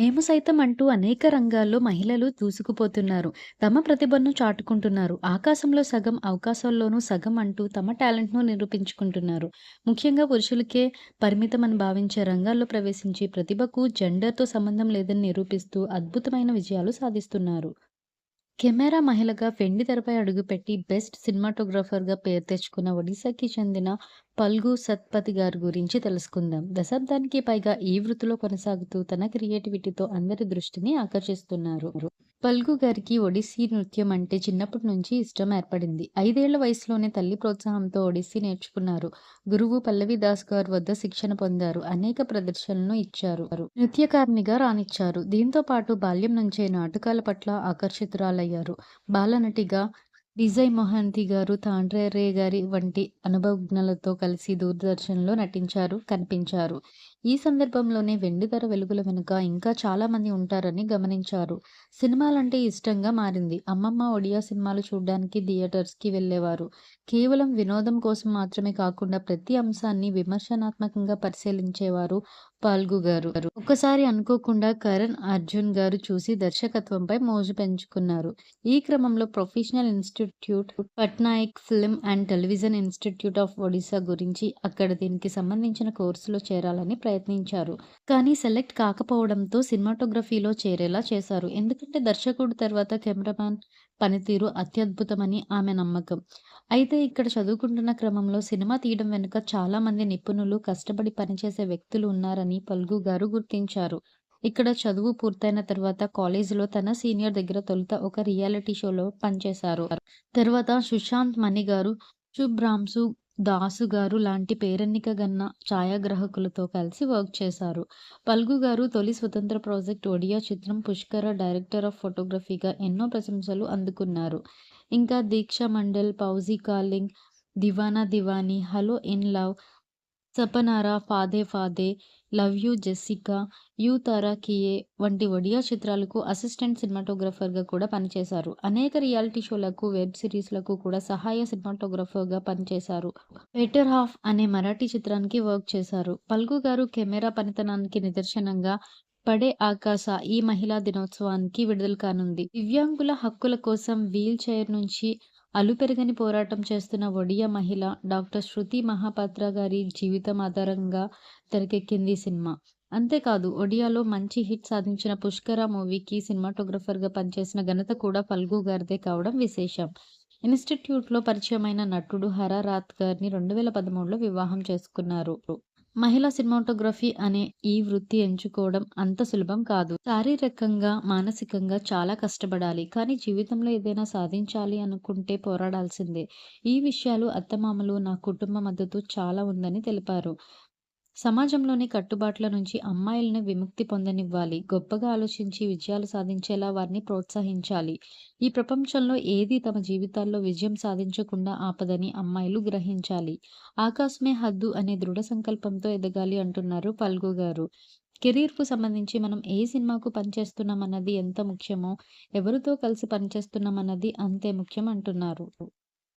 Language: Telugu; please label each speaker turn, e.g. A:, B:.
A: మేము సైతం అంటూ అనేక రంగాల్లో మహిళలు దూసుకుపోతున్నారు. తమ ప్రతిభను చాటుకుంటున్నారు. ఆకాశంలో సగం, అవకాశాల్లోనూ సగం అంటూ తమ టాలెంట్‌ను నిరూపించుకుంటున్నారు. ముఖ్యంగా పురుషులకే పరిమితమని భావించే రంగాల్లో ప్రవేశించి ప్రతిభకు జెండర్‌తో సంబంధం లేదని నిరూపిస్తూ అద్భుతమైన విజయాలు సాధిస్తున్నారు. కెమెరా మహిళగా వెండితెరపై అడుగుపెట్టి బెస్ట్ సినిమాటోగ్రాఫర్‌గా పేరు తెచ్చుకున్న ఒడిశాకి చెందిన పల్గు సత్పతి గారి గురించి తెలుసుకుందాం. దశాబ్దానికి పైగా ఈ వృత్తిలో కొనసాగుతూ తన క్రియేటివిటీతో అందరి దృష్టిని ఆకర్షిస్తున్నారు. పల్గు గారికి ఒడిస్సీ నృత్యం అంటే చిన్నప్పటి నుంచి ఇష్టం ఏర్పడింది. ఐదేళ్ళ వయసులోనే తల్లి ప్రోత్సాహంతో ఒడిస్సీ నేర్చుకున్నారు. గురువు పల్లవి దాస్ గారు వద్ద శిక్షణ పొందారు. అనేక ప్రదర్శనలను ఇచ్చారు. నృత్యకారిణిగా రాణించారు. దీంతో పాటు బాల్యం నుంచే నాటకాల పట్ల ఆకర్షితురాలయ్యారు. బాలనటిగా విజయ్ మొహంతి గారు, తాండ్రే గారి వంటి అనుభవజ్ఞులతో కలిసి దూరదర్శన్‌లో నటించారు, కనిపించారు. ఈ సందర్భంలోనే వెండితెర వెలుగుల వెనుక ఇంకా చాలామంది ఉంటారని గమనించారు. సినిమాలంటే ఇష్టంగా మారింది. అమ్మమ్మ ఒడియా సినిమాలు చూడడానికి థియేటర్స్‌కి వెళ్ళేవారు కేవలం వినోదం కోసం మాత్రమే కాకుండా ప్రతి అంశాన్ని విమర్శనాత్మకంగా పరిశీలించేవారు పాల్గు గారు. ఒక్కసారి అనుకోకుండా కరణ్ అర్జున్ గారు చూసి దర్శకత్వంపై మోజు పెంచుకున్నారు. ఈ క్రమంలో professional institute, Patnaik film and television institute of Odisha గురించి అక్కడ దీనికి సంబంధించిన కోర్సులో చేరాలని ప్రయత్నించారు. కానీ సెలెక్ట్ కాకపోవడంతో సినిమాటోగ్రఫీలో చేరేలా చేశారు. ఎందుకంటే దర్శకుడు తర్వాత కెమెరామన్ పనితీరు అత్యద్భుతమని ఆమె నమ్మకం. అయితే ఇక్కడ చదువుకుంటున్న క్రమంలో సినిమా తీయడం వెనుక చాలా మంది నిపుణులు, కష్టపడి పనిచేసే వ్యక్తులు ఉన్నారని పల్గు గారు గుర్తించారు. ఇక్కడ చదువు పూర్తయిన తర్వాత కాలేజీలో తన సీనియర్ దగ్గర తొలుత ఒక రియాలిటీ షోలో పనిచేశారు. తర్వాత సుశాంత్ మణి గారు, శుభ్రాంసు దాసు గారు లాంటి పేరెన్నికగన్న ఛాయాగ్రాహకులతో కలిసి వర్క్ చేశారు. పల్గు గారు తొలి స్వతంత్ర ప్రాజెక్ట్ ఒడియా చిత్రం 'పుష్కర' డైరెక్టర్ ఆఫ్ ఫోటోగ్రఫీగా ఎన్నో ప్రశంసలు అందుకున్నారు. ఇంకా 'Diksha Mandal', Fauji calling', Deewana Deewani 'hello in love', 'Sapanara', 'ఫాదే ఫాదే', 'love you Jessica', 'you తారా కియే' వంటి ఒడియా చిత్రాలకు అసిస్టెంట్ సినిమాటోగ్రాఫర్‌గా కూడా పనిచేశారు. అనేక రియాలిటీ షోలకు, వెబ్ సిరీస్‌లకు కూడా సహాయ సినిమాటోగ్రఫర్గా పనిచేశారు. 'బెటర్ హాఫ్' అనే మరాఠీ చిత్రానికి వర్క్ చేశారు. పల్గు గారు కెమెరా పనితనానికి నిదర్శనంగా 'పడే ఆకాశ' ఈ మహిళా దినోత్సవానికి విడుదల కానుంది. దివ్యాంగుల హక్కుల కోసం వీల్ చైర్ నుంచి అలుపెరగని పోరాటం చేస్తున్న ఒడియా మహిళ డాక్టర్ శృతి మహాపాత్ర గారి జీవితం ఆధారంగా తెరకెక్కింది సినిమా. అంతేకాదు ఒడియాలో మంచి హిట్ సాధించిన 'పుష్కర' మూవీకి సినిమాటోగ్రఫర్గా పనిచేసిన ఘనత కూడా ఫల్గు గారిదే కావడం విశేషం. ఇన్‌స్టిట్యూట్‌లో పరిచయమైన నటుడు హర రాత్ గారిని రెండు వేల పదమూడులో వివాహం చేసుకున్నారు. మహిళా సినిమాటోగ్రఫీ అనే ఈ వృత్తి ఎంచుకోవడం అంత సులభం కాదు. శారీరకంగా, మానసికంగా చాలా కష్టపడాలి. కానీ జీవితంలో ఏదైనా సాధించాలి అనుకుంటే పోరాడాల్సిందే. ఈ విషయాలు అత్తమామలు, నా కుటుంబ మద్దతు చాలా ఉందని తెలిపారు. సమాజంలోని కట్టుబాట్ల నుంచి అమ్మాయిలను విముక్తి పొందనివ్వాలి. గొప్పగా ఆలోచించి విజయాలు సాధించేలా వారిని ప్రోత్సహించాలి. ఈ ప్రపంచంలో ఏదీ తమ జీవితాల్లో విజయం సాధించకుండా ఆపదని అమ్మాయిలు గ్రహించాలి. ఆకాశమే హద్దు అనే దృఢ సంకల్పంతో ఎదగాలి అంటున్నారు పల్గు గారు. కెరీర్‌కు సంబంధించి మనం ఏ సినిమాకు పనిచేస్తున్నామన్నది ఎంత ముఖ్యమో, ఎవరితో కలిసి పనిచేస్తున్నామన్నది అంతే ముఖ్యం అంటున్నారు.